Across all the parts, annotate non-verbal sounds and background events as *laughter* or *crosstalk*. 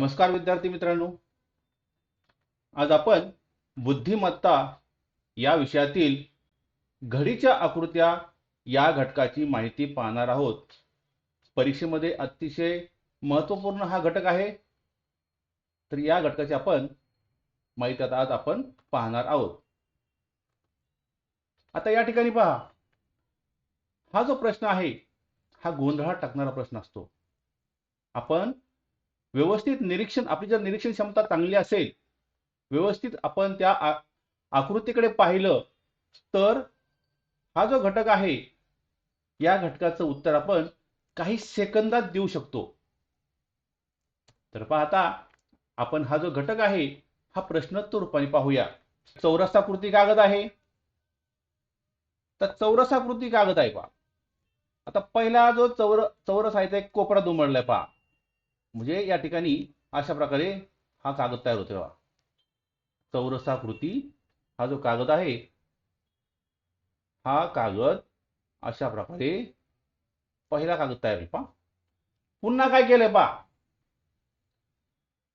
नमस्कार विद्यार्थी मित्रांनो. आज आपण बुद्धिमत्ता या विषयातील घडीच्या आकृत्या या घटकाची माहिती पाहणार आहोत. परीक्षेमध्ये अतिशय महत्त्वपूर्ण हा घटक आहे. तर या घटकाची आपण माहिती आता आज आपण पाहणार आहोत. आता या ठिकाणी पहा. हा जो प्रश्न आहे हा गोंधळात टाकणारा प्रश्न असतो. आपण व्यवस्थित निरीक्षण आपली जर निरीक्षण क्षमता चांगली असेल व्यवस्थित आपण त्या आकृतीकडे पाहिलं तर हा जो घटक आहे या घटकाचं उत्तर आपण काही सेकंदात देऊ शकतो. तर पाहता आपण हा जो घटक आहे हा प्रश्नोत्तर रूपाने पाहूया. चौरसाकृती कागद आहे. तर चौरसाकृती कागद आहे पहा. आता पहिला जो चौर चौरस आहे तो एक कोपरा दुमडलाय पहा. म्हणजे या ठिकाणी अशा प्रकारे हा कागद तयार होतो बघा. चौरसाकृती हा जो कागद आहे हा कागद अशा प्रकारे पहिला कागद तयार आहे पहा. पुन्हा काय केलंय पहा?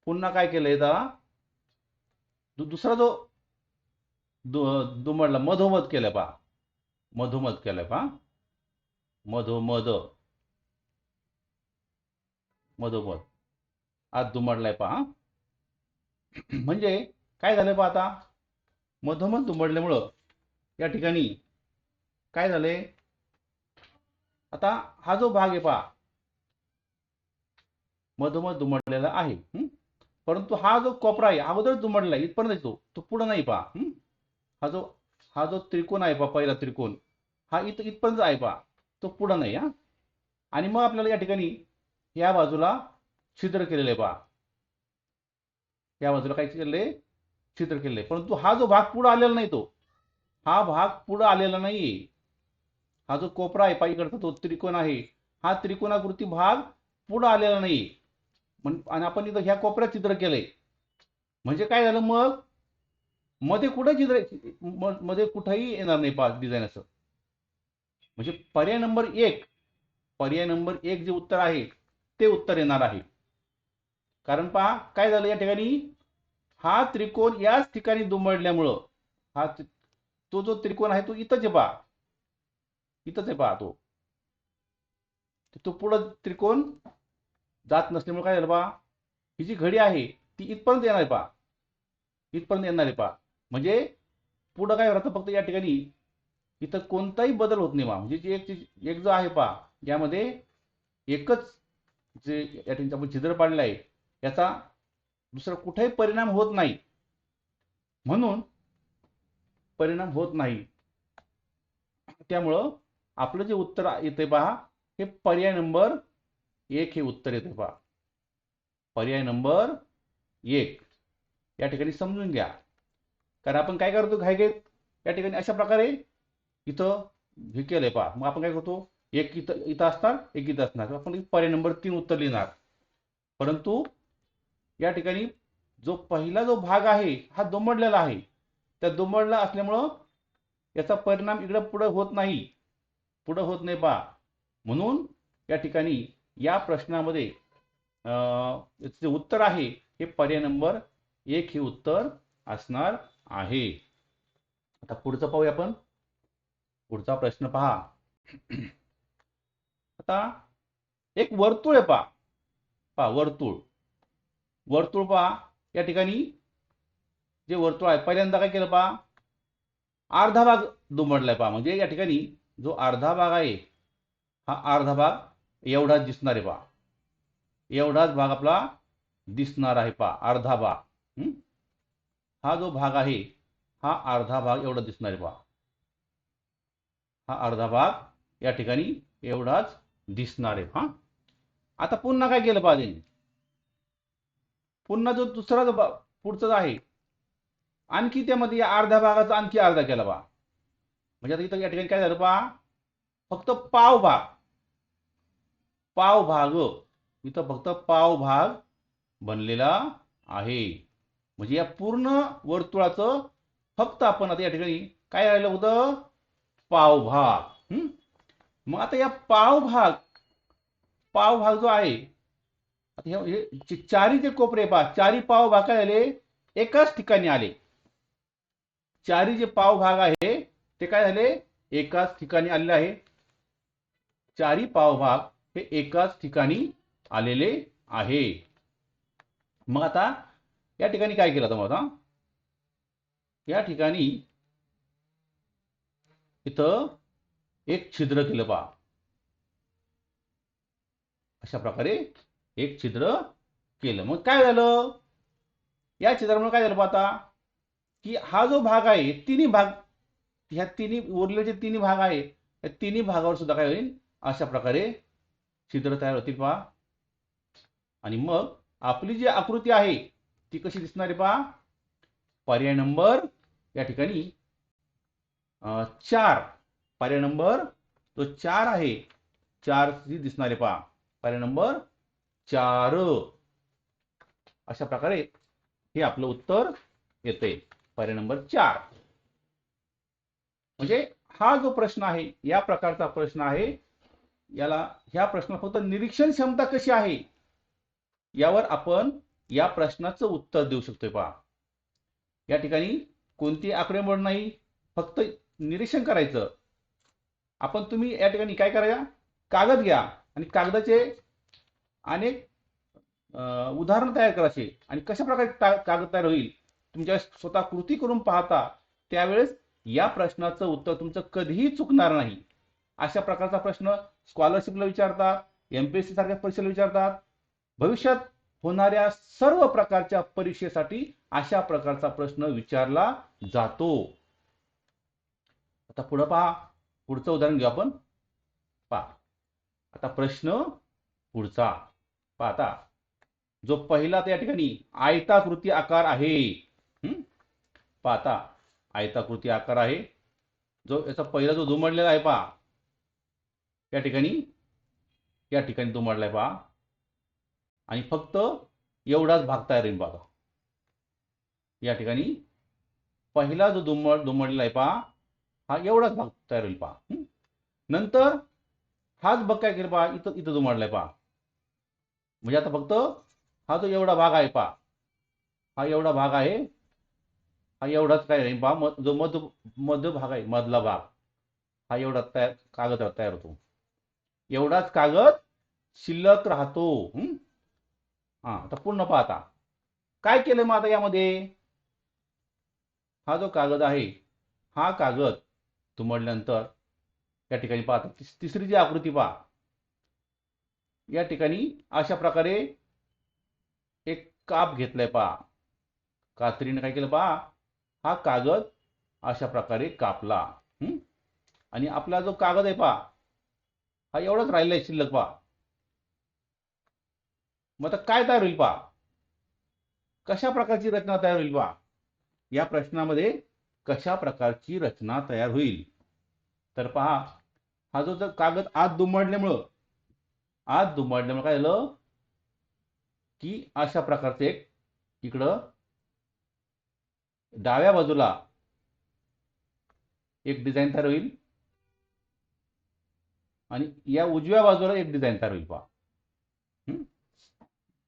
पुन्हा काय केलंय दा दु- दुसरा जो दु- दुमडला मधोमध केलंय पहा. मधोमध केलंय पहा. मधोमध. मधोमध. आज दुमडलाय पहा. म्हणजे काय झालंय पहा आता? मधोमध दुमडल्यामुळं या ठिकाणी काय झालंय? आता हा जो भाग आहे पहा मधोमध दुमडलेला आहे. परंतु हा जो कोपरा आहे अगोदर दुमडला आहे इथपर्यंत येतो. तो पुढे नाही पहा. हा जो हा जो त्रिकोण आहे पहा पहिला त्रिकोण. हा इथ इथपर्यंत आहे पहा. तो पुढं नाही हा. आणि मग आपल्याला या ठिकाणी या बाजूला छिद्र केलेले पहा या बाजूला काय केले? छिद्र केलेलं परंतु हा जो भाग पुढे आलेला नाही तो. हा भाग पुढे आलेला नाहीये. हा जो कोपरा आहे पायीकडचा तो त्रिकोण आहे. हा त्रिकोणाकृती भाग पुढे आलेला नाही आणि आपण इथं ह्या कोपऱ्यात चित्र केलंय. म्हणजे काय झालं मग? मध्ये कुठे चित्रमध्ये कुठेही येणार नाही पा डिझाईन असं. म्हणजे पर्याय नंबर एक पर्याय नंबर एक जे उत्तर आहे ते उत्तर येणार आहे. कारण पहा काय झालं या ठिकाणी? हा त्रिकोण याच ठिकाणी दुमडल्यामुळं हा तो जो त्रिकोण आहे तो इथंच आहे पहा. इथंच आहे पहा तो. तो पुढं त्रिकोण जात नसल्यामुळे काय झालं पहा? ही जी घडी आहे ती इथपर्यंत येणार आहे पहा. इथपर्यंत येणार आहे पहा. म्हणजे पुढं काय राहतं फक्त या ठिकाणी इथं कोणताही बदल होत नाही पहा. म्हणजे जे एक एक जो आहे पहा यामध्ये एकच जे या ठिकाणी आपण छिद्र पाडलं आहे याचा दुसरा कुठेही परिणाम होत नाही. म्हणून परिणाम होत नाही. त्यामुळं आपलं जे उत्तर येते पहा हे पर्याय नंबर एक हे उत्तर येते पहा. पर्याय नंबर एक. या ठिकाणी समजून घ्या. कारण आपण काय करतो घाईघाईत या ठिकाणी अशा प्रकारे इथं हे केलंय पहा. मग आपण काय करतो? एक इथं इथं असणार एक इथं असणार. आपण पर्याय नंबर तीन उत्तर लिहिणार. परंतु या ठिकाणी जो पहिला जो भाग आहे हा दुमडलेला आहे. त्या दुमडला असल्यामुळं याचा परिणाम इकडं पुढं होत नाही. पुढं होत नाही पहा म्हणून या ठिकाणी या प्रश्नामध्ये अं, जे उत्तर आहे हे पर्याय नंबर एक हे उत्तर असणार आहे. आता पुढचं पाहूया आपण. पुढचा प्रश्न पहा. आता एक वर्तुळ आहे पहा पहा वर्तुळ. वर्तुळ पहा. या ठिकाणी जे वर्तुळ आहे पहिल्यांदा काय केलं पहा. अर्धा भाग दुमडलाय पहा. म्हणजे या ठिकाणी जो अर्धा भाग आहे हा अर्धा भाग एवढाच दिसणार आहे पहा. एवढाच भाग आपला दिसणार आहे पहा अर्धा भाग. हा? जो भाग आहे हा अर्धा भाग एवढा दिसणार आहे पहा. हा अर्धा भाग या ठिकाणी एवढाच दिसणार आहे हा. आता पुन्हा काय केलं पाहिजे? पुन्हा जो दुसरा जो पुढचा जो आहे आणखी त्यामध्ये या अर्ध्या भागाचा आणखी अर्धा केला बा. म्हणजे आता इथं या ठिकाणी काय झालं बा फक्त पाव भाग. पाव भाग इथं फक्त पाव भाग बनलेला आहे. म्हणजे या पूर्ण वर्तुळाचं फक्त आपण आता या ठिकाणी काय राहिलं होतं? पाव भाग. मग आता या पाव भाग पाव भाग जो आहे हे- हे चारी जे कोपरे पहा चारी पाव भाग ठिकाणी आले। चारी जे पाव भाग आहे ते काय चारी पाव भाग हे आहे. मग आता या ठिकाणी काय केलं या ठिकाणी इथं एक छिद्र केलं पहा अशा प्रकारे एक छिद्र केलं. मग काय झालं? या छिद्रामुळे काय झालं पहा आता की हा जो भाग आहे तिन्ही भाग ह्या तिन्ही उरलेले जे तिन्ही भाग आहे या तिन्ही भागावर सुद्धा काय होईल? अशा प्रकारे छिद्र तयार होतील पहा. आणि मग आपली जी आकृती आहे ती कशी दिसणारी पहा? पर्याय नंबर या ठिकाणी चार. पर्याय नंबर जो चार आहे. चार दिसणारे पहा. पर्याय नंबर चार. अशा प्रकारे हे आपलं उत्तर येते पर्याय नंबर चार. म्हणजे हा जो प्रश्न आहे या प्रकारचा प्रश्न आहे याला ह्या प्रश्न फक्त निरीक्षण क्षमता कशी आहे? यावर आपण या प्रश्नाचं उत्तर देऊ शकतोय पहा. या ठिकाणी कोणती आकडेमोड नाही फक्त निरीक्षण करायचं. आपण तुम्ही या ठिकाणी काय करायचा कागद घ्या. आणि कागदाचे अनेक उदाहरण तयार करायचे आणि कशा प्रकारे कागद तयार होईल? तुमच्या स्वतः कृती करून पाहता त्यावेळेस या प्रश्नाचं उत्तर तुमचं कधीही चुकणार नाही. अशा प्रकारचा प्रश्न स्कॉलरशिपला विचारतात एमपीएससी सारख्या परीक्षेला विचारतात भविष्यात होणाऱ्या सर्व प्रकारच्या परीक्षेसाठी अशा प्रकारचा प्रश्न विचारला जातो. आता पुढं पहा. पुढचं उदाहरण घेऊ आपण. पहा. आता प्रश्न पुढचा. पाहता. जो पहिला त्या ठिकाणी आयताकृती आकार आहे पाहता. आयताकृती आकार आहे. जो याचा पहिला जो दुमडलेला आहे पहा. या ठिकाणी या ठिकाणी दुमडलाय पहा. आणि फक्त एवढाच भाग तयार होईल बघा. या ठिकाणी पहिला जो दुमड दुमडलेला आहे पहा हा एवढाच भाग तयार होईल पहा नंतर हाच बघ काय केलं पहा इथं इथं दुमडलाय पहा. म्हणजे आता फक्त हा जो एवढा भाग आहे पहा. हा एवढा भाग आहे हा एवढाच काय नाही पहा मध- जो मध मध्य भाग आहे मधला भाग. हा एवढा तयार कागद तयार होतो. एवढाच कागद शिल्लक राहतो. हा? आता पूर्ण पाहता काय केलं मग आता यामध्ये? हा जो कागद आहे हा कागद तुमडल्यानंतर या ठिकाणी पाहता तिसरी जी आकृती पहा. या ठिकाणी अशा प्रकारे एक काप घेतलाय पहा. कात्रीने काय केलं पहा? हा कागद अशा प्रकारे कापला. आणि आपला जो कागद आहे पहा हा एवढाच राहिलाय शिल्लक पहा. मग आता काय तयार होईल पहा? कशा प्रकारची रचना तयार होईल पहा? या प्रश्नामध्ये कशा प्रकारची रचना तयार होईल? तर पहा हा जो जर कागद आत दुमडल्यामुळं आत दुमडल्यामुळे काय झालं? की अशा प्रकारचे एक इकडं डाव्या बाजूला एक डिझाईन तयार होईल. आणि या उजव्या बाजूला एक डिझाईन तयार होईल पहा.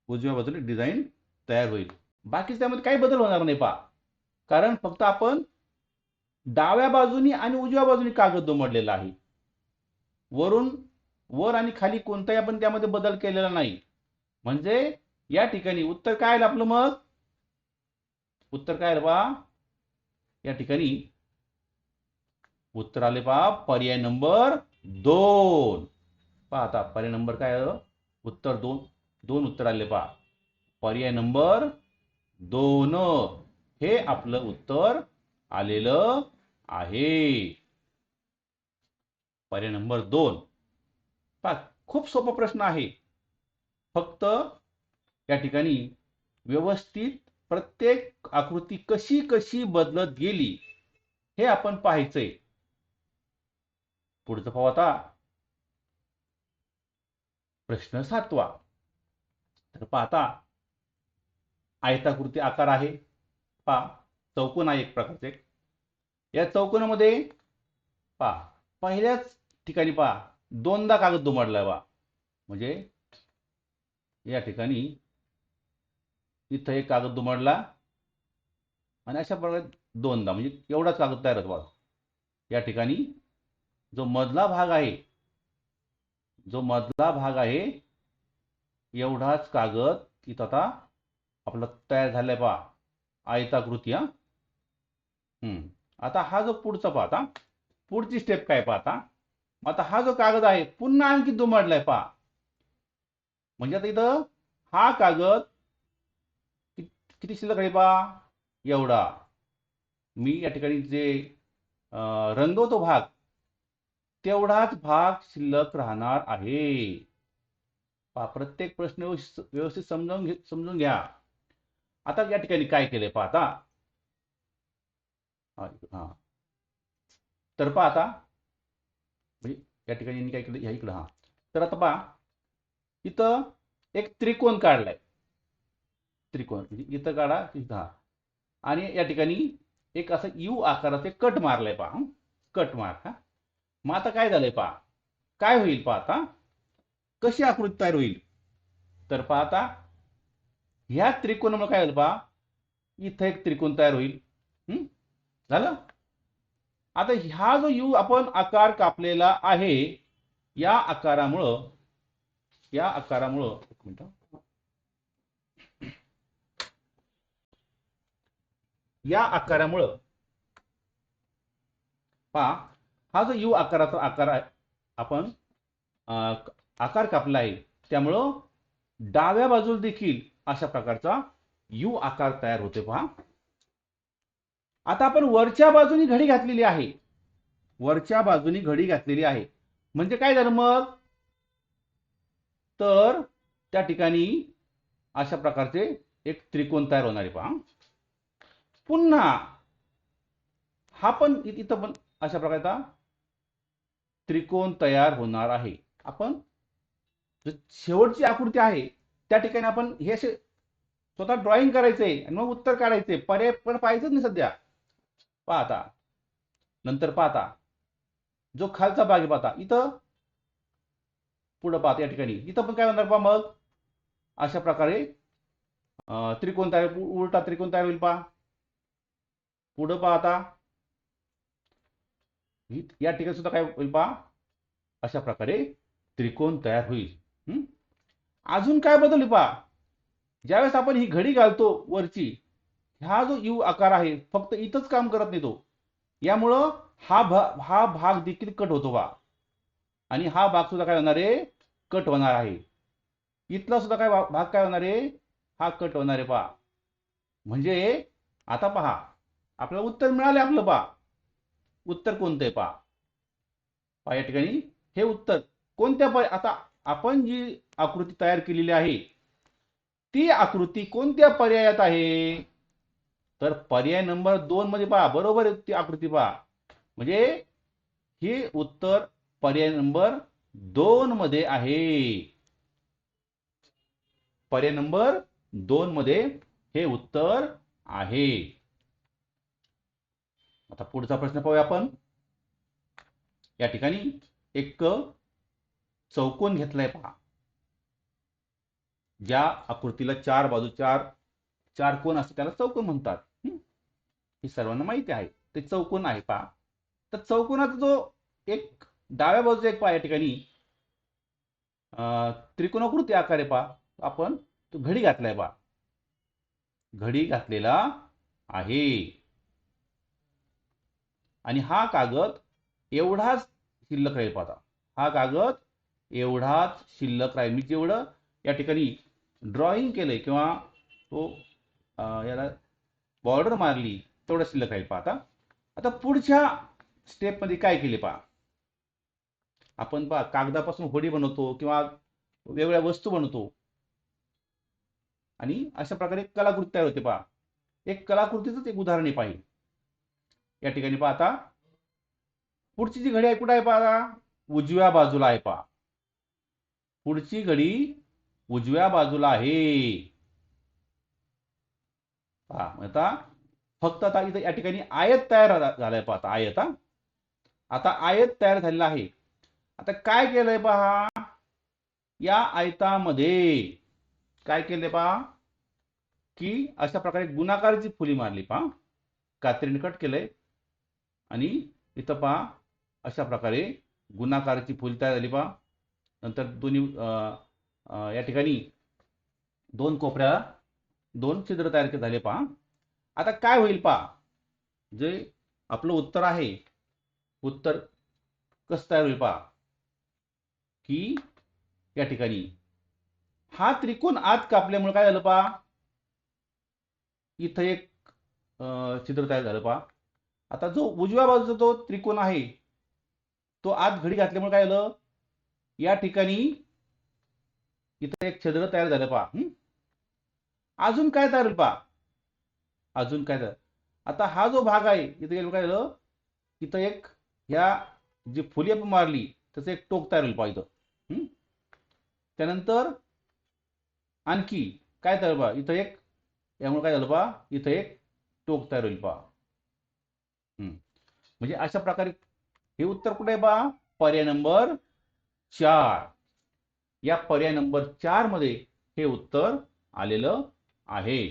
उजव्या बाजूला डिझाईन तयार होईल. बाकी त्यामध्ये काही बदल होणार नाही पहा. कारण फक्त आपण डाव्या बाजूनी आणि उजव्या बाजूनी कागद दुमडलेला आहे. वरून वर आणि खाली कोणताही आपण त्यामध्ये बदल केलेला नाही. म्हणजे या ठिकाणी उत्तर काय आलं आपलं मग? उत्तर काय बा? पहा या ठिकाणी उत्तर आले पहा पर्याय नंबर दोन. पाहता पर्याय नंबर काय आलं? उत्तर दोन दोन उत्तर आले पहा पर्याय नंबर दोन. हे आपलं उत्तर आलेलं आहे. पर्याय नंबर दोन. पहा खूप सोपा प्रश्न आहे. फक्त या ठिकाणी व्यवस्थित प्रत्येक आकृती कशी कशी बदलत गेली हे आपण पाहायचंय. पुढचं पाहू आता. प्रश्न सातवा. तर पाहता आयताकृती आकार आहे. पा चौकोन आहे एक प्रकारचे. या चौकोनामध्ये पा पहिल्याच ठिकाणी पहा. दोनदा कागद दुमडलाय बा. म्हणजे या ठिकाणी इथं एक कागद दुमडला आणि अशा प्रकारे दोनदा म्हणजे एवढाच कागद तयार होतो बघा. या ठिकाणी जो मधला भाग आहे जो मधला भाग आहे एवढाच कागद इथं आता आपला तयार झालाय पहा आयताकृती हा. हम्म. आता हा जो पुढचा पाहता पुढची स्टेप काय पाहता मग आता हा जो कागद आहे पुन्हा आणखी दुमडलाय पहा. म्हणजे आता इथं हा कागद किती शिल्लक आहे पहा? एवढा. मी या ठिकाणी जे रंगवतो भाग तेवढाच भाग शिल्लक राहणार आहे. पहा प्रत्येक प्रश्न व्यवस्थित समजून समजावून घे समजून घ्या. आता या ठिकाणी काय केलंय पाहता हा. तर पहा आता या ठिकाणी यांनी काय केलं? ह्या इकडं हा. तर आता पहा इथं एक त्रिकोण काढलाय. त्रिकोण म्हणजे इथं काढा इथं हा. आणि या ठिकाणी एक असं यू आकाराचे कट मारलंय पहा कट मार हा. मग आता काय झालंय पहा? काय होईल पहा आता? कशी आकृती तयार होईल? तर पहा आता ह्या त्रिकोणामुळे काय होईल पहा? इथं एक त्रिकोण तयार होईल. झालं? आता ह्या जो यू आपण आकार कापलेला आहे या आकारामुळं या आकारामुळं एक मिनिट. या आकारामुळं पहा हा जो यू आकाराचा आकार आहे आपण आकार कापला आहे त्यामुळं डाव्या बाजूला देखील अशा प्रकारचा यू आकार तयार होते पहा. आता आपण वरच्या बाजूनी घडी घातलेली आहे. वरच्या बाजूनी घडी घातलेली आहे. म्हणजे काय झालं मग? तर त्या ठिकाणी अशा प्रकारचे एक त्रिकोण तयार होणार आहे पहा. पुन्हा हा पण इथं पण अशा प्रकारचा त्रिकोण तयार होणार आहे. आपण शेवटची आकृती आहे त्या ठिकाणी आपण हे असे स्वतः ड्रॉइंग करायचंय आणि मग उत्तर काढायचे पर्याय पण पाहायचंच नाही सध्या. पाहता. नंतर पाहता. जो खालचा भाग आहे पाहता. इथं पुढं पाहता या ठिकाणी. इथं पण काय होणार पहा मग? अशा प्रकारे अं, त्रिकोण तयार उलटा त्रिकोण तयार होईल पहा. पुढं पाहता. या ठिकाणी सुद्धा काय होईल पहा. अशा प्रकारे त्रिकोण तयार होईल. अजून काय बदल पहा? ज्यावेळेस आपण ही घडी घालतो वरची हा जो यू आकार आहे फक्त इथंच काम करत नाही तो. यामुळं हा भा हा भाग देखील कट होतो बा. आणि हा भाग सुद्धा काय होणार आहे? कट होणार आहे. इथला सुद्धा काय भाग काय होणार आहे? हा कट होणार आहे पहा म्हणजे आता पहा आपल्याला उत्तर मिळाले आपलं पहा उत्तर कोणतं आहे पहा? पहा या ठिकाणी. हे उत्तर कोणत्या प आता आपण जी आकृती तयार केलेली आहे ती आकृती कोणत्या पर्यायात आहे? तर पर्याय नंबर दोन मध्ये पहा बरोबर आहे ती आकृती पहा. म्हणजे हे उत्तर पर्याय नंबर दोन मध्ये आहे. पर्याय नंबर दोन मध्ये हे उत्तर आहे. आता पुढचा प्रश्न पाहूया आपण. या ठिकाणी एक चौकोन घेतलाय पहा. ज्या आकृतीला चार बाजू चार चार कोण असतो त्याला चौकोन म्हणतात. हे? सर्वांना माहिती आहे. ते चौकोन आहे पहा. तर चौकोनाचा जो एक डाव्या बाजूचा एक पहा या ठिकाणी त्रिकोणाकृती आकार आहे पहा. आपण तो घडी घातलाय पहा घडी घातलेला आहे. आणि हा कागद एवढाच शिल्लक राहील पाहता. हा कागद एवढाच शिल्लक राहील. मी जेवढं या ठिकाणी ड्रॉइंग केलंय किंवा तो याला बॉर्डर मारली तेवढं शिल्लक राहील पहा आता. आता पुढच्या स्टेपमध्ये काय केले पहा. आपण पहा कागदापासून होडी बनवतो किंवा वेगवेगळ्या वस्तू बनवतो. आणि अशा प्रकारे कलाकृती तयार होते पहा. एक कलाकृतीच एक उदाहरण आहे पाहिजे या ठिकाणी पहा आता. पुढची जी घडी आहे कुठं आहे पहा उजव्या बाजूला आहे पहा. पुढची घडी उजव्या बाजूला आहे. पहा आता फक्त आता इथं या ठिकाणी आयत तयार झालाय पहा आता आयत हा. आता आयत तयार झालेला आहे. आता काय केलंय पहा? या आयतामध्ये काय केलंय पहा? की अशा प्रकारे गुणाकाराची फुली मारली पहा. कात्रीने कट केलंय. आणि इथं पहा अशा प्रकारे गुणाकाराची फुल तयार झाली पहा. नंतर दोन्ही अं, या ठिकाणी दोन कोपऱ्याला दोन छिद्र तयार के- झाले पहा. आता काय होईल पहा. जे आपलं उत्तर आहे उत्तर कसं तयार होईल पहा. की या ठिकाणी. हा त्रिकोण आत कापल्यामुळे काय झालं पहा. इथं एक छिद्र तयार झालं पहा. आता जो उजव्या बाजूचा जो त्रिकोण आहे तो आत घडी घातल्यामुळे काय झालं? या ठिकाणी इथं एक छिद्र तयार झालं पहा. अजून काय तयार होईल पहा. अजून काय तर. आता हा जो भाग आहे इथं गेलो काय झालं? इथं एक ह्या जी फुली आपण मारली त्याचं एक टोक तयार होईल पहा इथं. त्यानंतर आणखी काय तयार पहा? इथं एक यामुळे काय झालं पहा? इथं एक टोक तयार होईल पहा. म्हणजे अशा प्रकारे हे उत्तर कुठे आहे पहा? पर्याय नंबर चार. या पर्याय नंबर चारमध्ये हे उत्तर आलेलं आहे.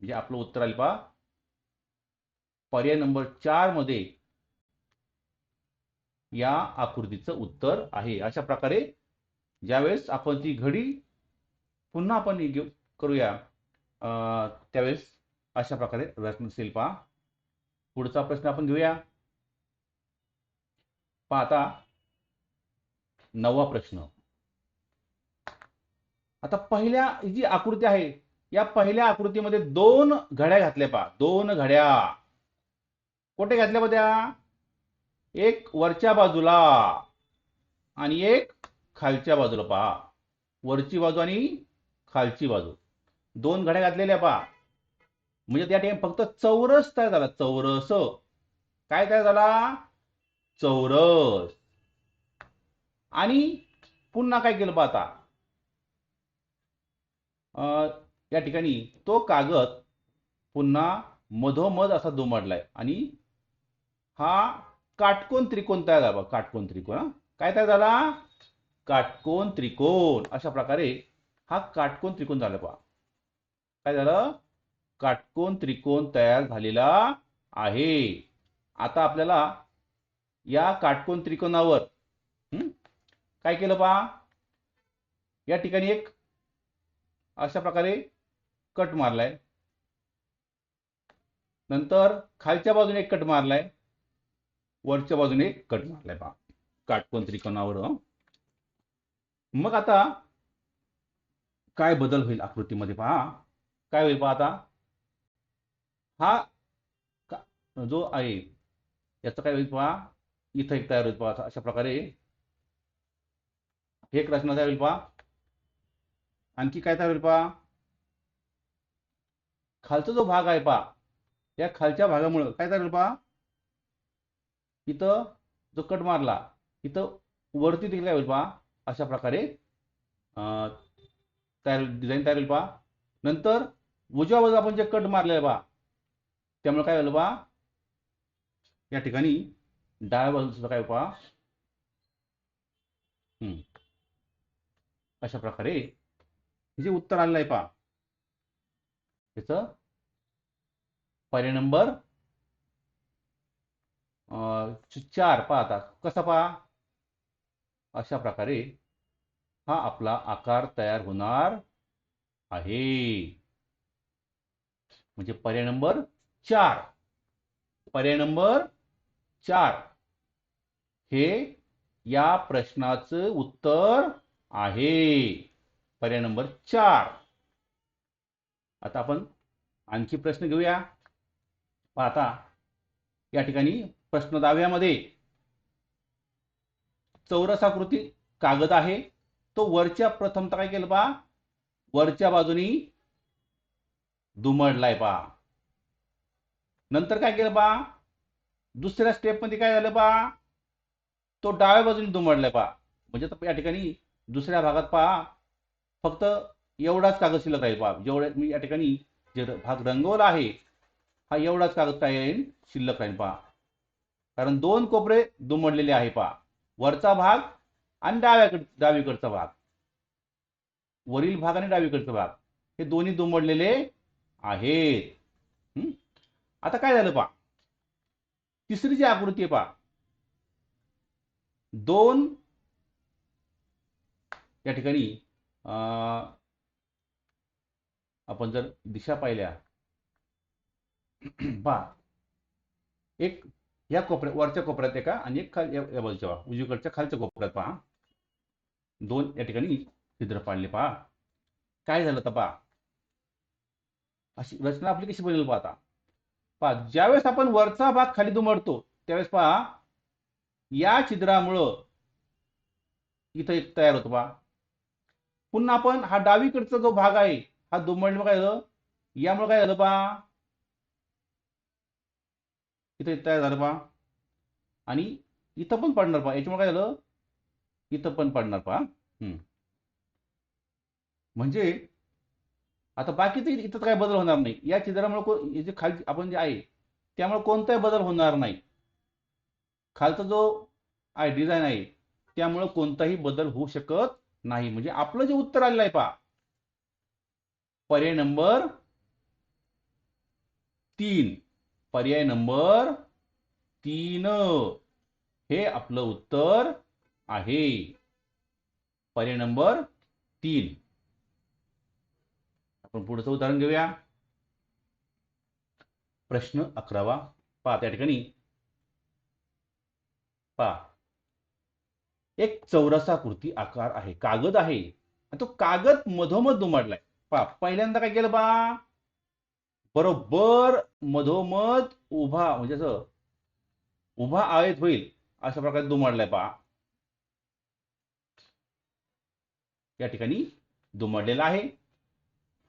म्हणजे आपलं उत्तर आलं पहा. पर्याय नंबर चारमध्ये या आकृतीचं उत्तर आहे. अशा प्रकारे ज्यावेळेस आपण ती घडी पुन्हा आपण करूया. अं, त्यावेळेस अशा प्रकारे रचना असेल पहा. पुढचा प्रश्न आपण घेऊया. पाहता नवा नववा प्रश्न. आता पहिल्या जी आकृती आहे या पहिल्या आकृतीमध्ये दोन घड्या घातल्या पहा. दोन घड्या. कुठे घातल्या पहा त्या एक वरच्या बाजूला आणि एक खालच्या बाजूला पहा. वरची बाजू आणि खालची बाजू. दोन घड्या घातलेल्या पहा. म्हणजे त्या ठिकाणी फक्त चौरस तयार झाला. चौरस. काय तयार झाला? चौरस. आणि पुन्हा काय केलं पहा आता? अं, या ठिकाणी तो कागद पुन्हा मधोमध असा दुमडलाय. आणि हा काटकोन त्रिकोण तयार झाला काटकोन त्रिकोण हा. काय तयार झाला? काटकोन त्रिकोण. अशा प्रकारे हा काटकोन त्रिकोण झाला पहा काय झालं? काटकोन त्रिकोण तयार झालेला आहे. आता आपल्याला या काटकोन त्रिकोणावर काय केलं पहा या ठिकाणी एक अशा प्रकारे कट मारलाय. नंतर खालच्या बाजूने एक कट मारलाय. वरच्या बाजूने एक कट मारलाय पहा काटकोन त्रिकोणावर मग आता काय बदल होईल आकृतीमध्ये पहा. काय होईल पहा आता. हा का- जो आहे याचा काय होईल पहा. इथं एक तयार होईल पहा अशा प्रकारे. हे एक रचना तयार होईल पहा. आणखी काय तयार होईल पहा. खालचा जो भाग आहे पहा या खालच्या भागामुळं काय झालं पा पहा? इथं जो कट मारला इथं वरती देखील काय होईल पहा? अशा प्रकारे अं, तयार डिझाईन तयार होईल पहा. नंतर उजव्या बाजूला आपण जे कट मारलेला पहा त्यामुळे काय झालं पहा? या ठिकाणी डाव्या बाजूला सुद्धा काय पहा? हम्म. अशा प्रकारे हे जे उत्तर आलेलं आहे पहा याचं पर्याय नंबर अं, चार पहा आता कसा पहा? अशा प्रकारे हा आपला आकार तयार होणार आहे. म्हणजे पर्याय नंबर चार. पर्याय नंबर चार. हे या प्रश्नाचं उत्तर आहे. पर्याय नंबर चार. आता आपण आणखी प्रश्न घेऊया. पाहता. या ठिकाणी प्रश्न दहाव्यामध्ये चौरस आकृती कागद आहे. तो वरच्या प्रथमतः काय केलं पहा वरच्या बाजूनी दुमडलाय पहा नंतर काय केलं पहा दुसऱ्या स्टेपमध्ये काय झालं पहा तो डाव्या बाजूने दुमडलाय पहा म्हणजे या ठिकाणी दुसऱ्या भागात पहा. फक्त एवढाच कागद शिल्लक राहील पहा जेवढ्या मी या ठिकाणी जे भाग रंगवला आहे हा एवढाच कागद काय येईल शिल्लक राहील पहा. कारण दोन कोपरे दुमडलेले आहे पहा. वरचा भाग आणि डाव्याकड डावीकडचा भाग. वरील भाग आणि डावीकडचा भाग. हे दोन्ही दुमडलेले आहेत. आता काय झालं पहा. तिसरी जी आकृती आहे पहा. दोन या ठिकाणी अं, आपण जर दिशा पाहिल्या *clears throat* पहा. एक या कोपऱ्यात वरच्या कोपऱ्यात एका आणि एक खाल या बाजूच्या पहा. उजवीकडच्या खालच्या कोपऱ्यात पहा. दोन या ठिकाणी छिद्र पाडले पहा. काय झालं तर पहा? अशी रचना आपली कशी बनेल पहा आता? पहा ज्यावेळेस आपण वरचा भाग खाली दुमडतो त्यावेळेस पहा या छिद्रामुळं इथं एक तयार होतो पहा. पुन्हा आपण हा डावीकडचा जो भाग आहे हा दुमडलं काय झालं? यामुळे काय झालं पहा? इथं तयार झालं पहा. आणि इथं पण पडणार पहा. याच्यामुळे काय झालं? इथं पण पडणार पहा. म्हणजे आता बाकीचं इ- इथं काय बदल होणार नाही. या छिद्रामुळे जे खाली आपण जे आहे त्यामुळे कोणताही बदल होणार नाही. खालचा जो आहे डिझाईन आहे त्यामुळे कोणताही बदल होऊ शकत नाही. म्हणजे आपलं जे उत्तर आलेलं आहे पहा. पर्याय नंबर तीन. पर्याय नंबर तीन. हे आपलं उत्तर आहे. पर्याय नंबर तीन. आपण पुढचं उदाहरण घेऊया. प्रश्न अकरावा. पहा त्या ठिकाणी. पहा. एक चौरसाकृती आकार आहे. कागद आहे. तो कागद मधोमध दुमडलाय. पहा पहिल्यांदा काय केलं बा बरोबर मधोमध उभा म्हणजे असं उभा आयत होईल अशा प्रकारे दुमडलाय पहा. या ठिकाणी दुमडलेला आहे.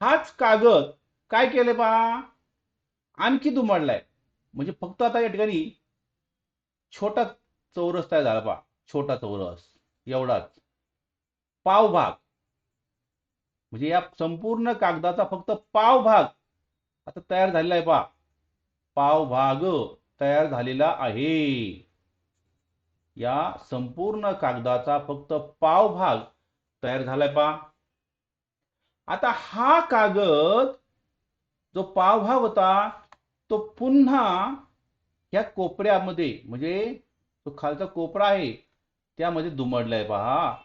हाच कागद काय केले पहा? आणखी दुमडलाय. म्हणजे फक्त आता या ठिकाणी छोटा चौरस तयार झाला पहा. छोटा चौरस एवढाच. पाव भाग. म्हणजे या संपूर्ण कागदाचा फक्त पाव भाग. आता तयार झालेला आहे पहा. पाव भाग तयार झालेला आहे. या संपूर्ण कागदाचा फक्त पाव भाग तयार झालाय पहा. आता हा कागद जो पावभाग होता तो पुन्हा या कोपऱ्यामध्ये म्हणजे तो खालचा कोपरा आहे त्यामध्ये दुमडलाय पहा.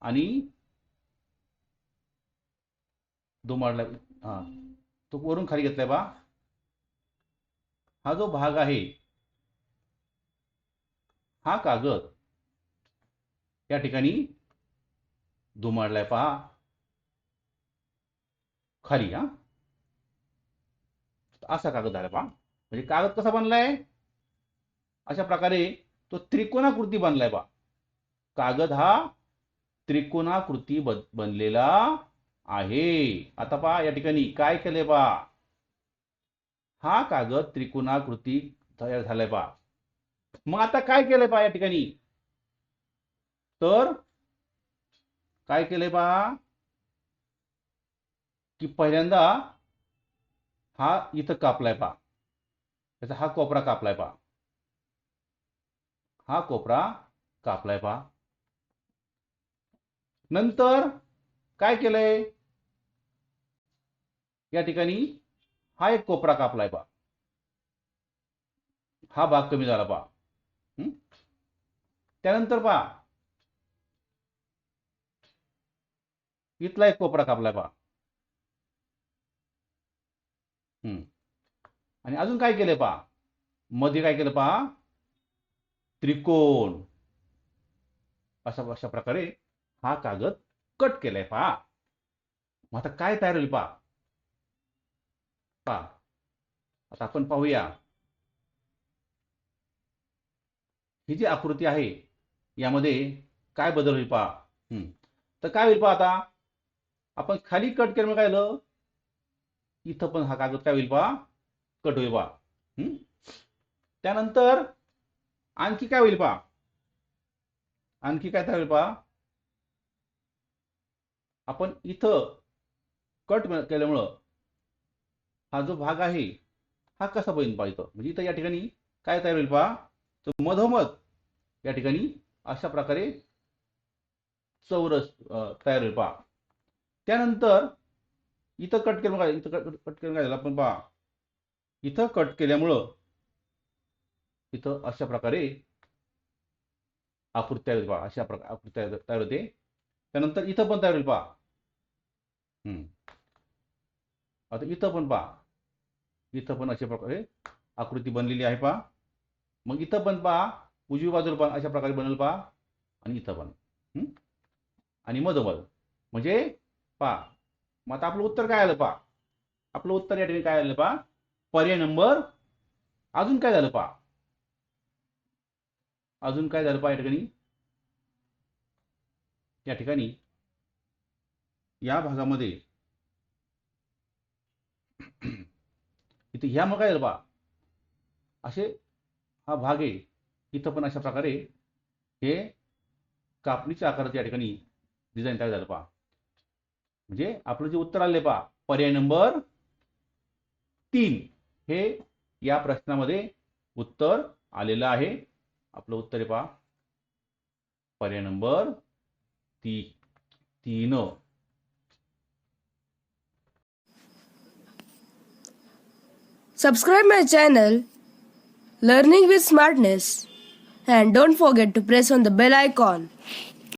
आणि दुमडलाय. हा. तो वरून खाली घेतलाय पहा हा जो भाग आहे हा कागद या ठिकाणी दुमडलाय पहा. खाली हा. असा कागद आला पहा. म्हणजे कागद कसा बनलाय? अशा प्रकारे तो त्रिकोणाकृती बनलाय पहा कागद हा त्रिकोणाकृती बन- बनलेला आहे. आता पहा या ठिकाणी काय केलंय पहा हा कागद त्रिकोणाकृती तयार झालाय पहा मग आता काय केलंय पहा या ठिकाणी? तर काय केलंय पहा की पहिल्यांदा हा इथं कापलाय पहा त्याचा हा कोपरा कापलाय पहा हा कोपरा कापलाय पहा नंतर काय केलंय? या ठिकाणी हा एक कोपरा कापलाय पहा हा भाग कमी झाला पहा त्यानंतर पहा इथला एक कोपरा कापलाय पहा हम्म. आणि अजून काय केलंय पहा मध्ये काय केलं पहा त्रिकोण. अशा अशा प्रकारे हा कागद कट केलंय पहा. मग आता काय तयार होईल पहा. पहा. आता आपण पाहूया. ही जी आकृती आहे यामध्ये काय बदल होईल पहा. तर काय होईल पहा आता. आपण खाली कट केल्यामुळे म्हणजे काय झालं? इथं पण हा कागद काय होईल पहा. कट होईल पहा. हम्म? त्यानंतर आणखी काय होईल पहा. आणखी काय तयार होईल पहा. आपण इथं कट केल्यामुळं हा जो भाग आहे हा कसा बनेल पहा इथं? म्हणजे इथं या ठिकाणी काय तयार होईल पहा? तर मधोमध या ठिकाणी अशा प्रकारे चौरस तयार होईल पहा. त्यानंतर इथं कट केलं काय? इथं कट कट केलं काय झालं? आपण पहा. इथं कट केल्यामुळं इथं अशा प्रकारे आकृती तयार पहा. अशा प्रकार आकृती तयार होते. त्यानंतर इथं पण तयार होईल पहा. आता इथं पण पहा. इथं पण अशा प्रकारे आकृती बनलेली आहे पहा. मग इथं पण पहा. उजवी बाजूला पण अशा प्रकारे बनल पहा. आणि इथं पण. हम्म? आणि मधोमध म्हणजे पहा. मग आता आपलं उत्तर काय आलं पहा? आपलं उत्तर या ठिकाणी काय आलं पहा? पर्याय नंबर अजून काय झालं पहा? अजून काय झालं पहा या ठिकाणी? या ठिकाणी या भागामध्ये. इथे ह्यामुळे काय झालं पहा असे हा भाग आहे. इथं पण अशा प्रकारे हे कापणीच्या आकारात या ठिकाणी डिझाईन तयार झालं पहा म्हणजे आपलं जे उत्तर आले पहा पर्याय नंबर तीन. हे या प्रश्नामध्ये उत्तर आलेलं आहे. आपलं उत्तर आहे पहा पर्याय नंबर ती तीन. Subscribe my channel Learning with Smartness and don't forget to press on the bell icon.